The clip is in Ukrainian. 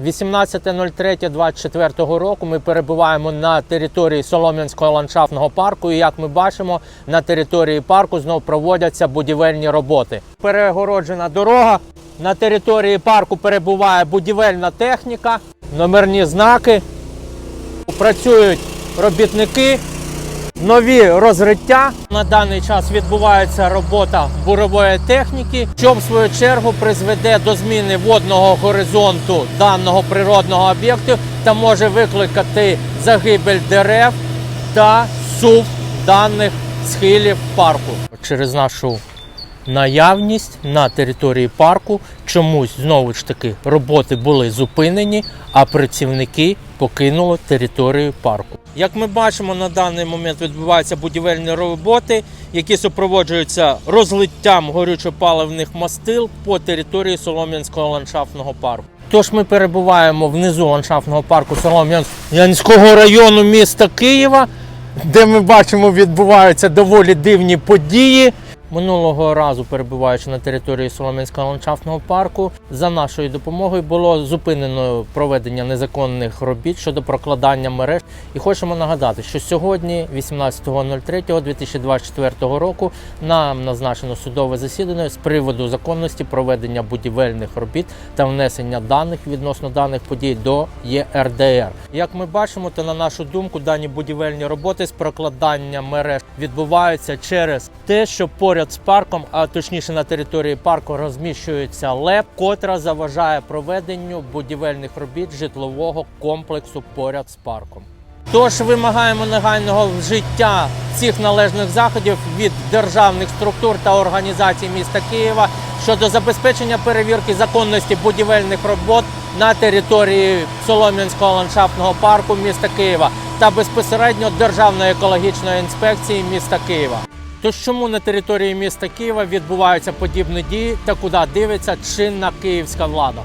18.03.24 року ми перебуваємо на території Солом'янського ландшафтного парку. І як ми бачимо, на території парку знов проводяться будівельні роботи. Перегороджена дорога. На території парку перебуває будівельна техніка, номерні знаки. Працюють робітники, нові розриття. На даний час відбувається робота бурової техніки, що в свою чергу призведе до зміни водного горизонту даного природного об'єкту та може викликати загибель дерев та сув даних схилів парку. Через нашу наявність на території парку чомусь знову ж таки роботи були зупинені, а працівники покинули територію парку. Як ми бачимо, на даний момент відбуваються будівельні роботи, які супроводжуються розлиттям горючо-паливних мастил по території Солом'янського ландшафтного парку. Тож ми перебуваємо внизу ландшафтного парку Солом'янського району міста Києва, де ми бачимо, відбуваються доволі дивні події. Минулого разу, перебуваючи на території Солом'янського ландшафтного парку, за нашою допомогою було зупинено проведення незаконних робіт щодо прокладання мереж. І хочемо нагадати, що сьогодні, 18.03.2024 року, нам назначено судове засідання з приводу законності проведення будівельних робіт та внесення даних відносно даних подій до ЄРДР. Як ми бачимо, то на нашу думку дані будівельні роботи з прокладання мереж відбуваються через те, що поряд з парком, а точніше на території парку, розміщується ЛЕП, котра заважає проведенню будівельних робіт житлового комплексу поряд з парком. Тож вимагаємо негайного вжиття всіх належних заходів від державних структур та організацій міста Києва щодо забезпечення перевірки законності будівельних робот на території Солом'янського ландшафтного парку міста Києва та безпосередньо Державної екологічної інспекції міста Києва. Тож чому на території міста Києва відбуваються подібні дії та куди дивиться чинна київська влада?